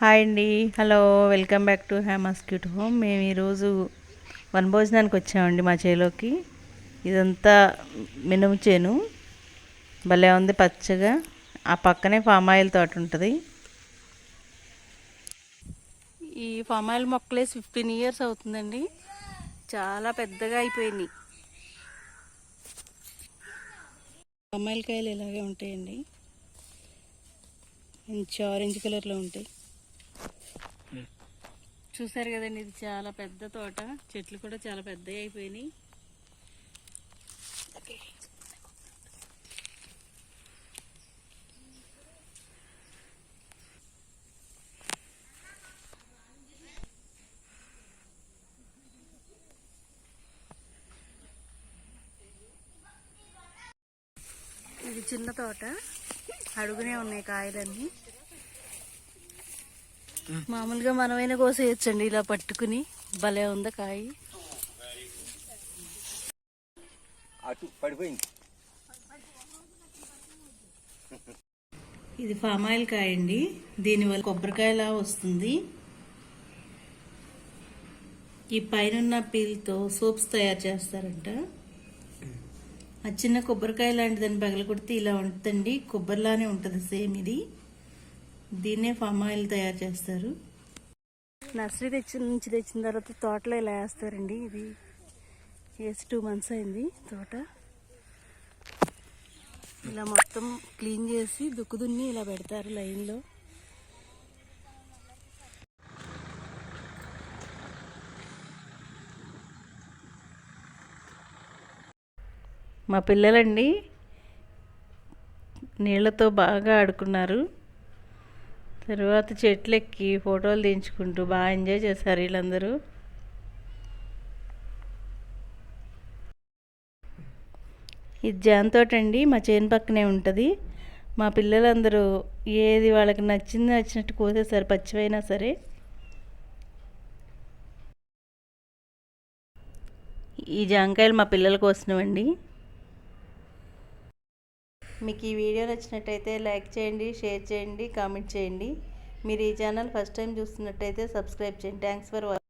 Hi అండి. Hello welcome back to Hamus cute home. మేము ఈరోజు వన్ భోజనానికి వచ్చామండి మా చేలోకి. ఇదంతా మినుము చేను. భలే ఉంది పచ్చగా. ఆ పక్కనే ఫామ్ ఆయిల్ తోట ఉంటుంది. ఈ ఫామ్ ఆయిల్ మొక్కలేసి ఫిఫ్టీన్ ఇయర్స్ అవుతుందండి. చాలా పెద్దగా అయిపోయినాయి ఫామ్ ఆయిల్ కాయలు ఇలాగే ఉంటాయండి. మంచి ఆరెంజ్ కలర్లో ఉంటాయి. చూసారు కదండి ఇది చాలా పెద్ద తోట. చెట్లు కూడా చాలా పెద్దవి అయిపోయినాయి. ఇది చిన్న తోట. అడుగునే ఉన్నాయి కాయలన్నీ. మామూలుగా మనమైనా కోసేయచ్చండి. ఇలా పట్టుకుని భలే ఉంది కాయ? అటు పడిపోయింది. ఇది ఫామ్ ఆయిల్ కాయ అండి దీనివల్ల కొబ్బరికాయలా వస్తుంది. ఈ పైన పీల్తో సోప్స్ తయారు చేస్తారంట. ఆ చిన్న కొబ్బరికాయ లాంటిదని పగల కొడితే ఇలా ఉంటుందండి. కొబ్బరిలానే ఉంటుంది సేమ్ ఇది. దీన్నే ఫామ్ ఆయిల్ తయారు చేస్తారు. నర్సరీ తెచ్చిన నుంచి తెచ్చిన తర్వాత తోటలో ఇలా వేస్తారండి. ఇది వేసి టూ మంత్స్ అయింది తోట. ఇలా మొత్తం క్లీన్ చేసి దుక్కుదున్ని ఇలా పెడతారు లైన్లో మా పిల్లలండి నీళ్ళతో బాగా ఆడుకున్నారు. తర్వాత చెట్లెక్కి ఫోటోలు తీయించుకుంటూ బాగా ఎంజాయ్ చేశారు వీళ్ళందరూ. ఇది జాన్తోట అండి మా చేను పక్కనే ఉంటుంది. మా పిల్లలందరూ ఏది వాళ్ళకి నచ్చింది నచ్చినట్టు కోసేసారు పచ్చివైనా సరే. ఈ జాంకాయలు మా పిల్లల కోసినవండి. మీకు ఈ వీడియో నచ్చినట్టయితే లైక్ చేయండి షేర్ చేయండి కామెంట్ చేయండి. మీరు ఈ ఛానల్ ఫస్ట్ టైం చూస్తున్నట్టయితే సబ్స్క్రైబ్ చేయండి. Thanks for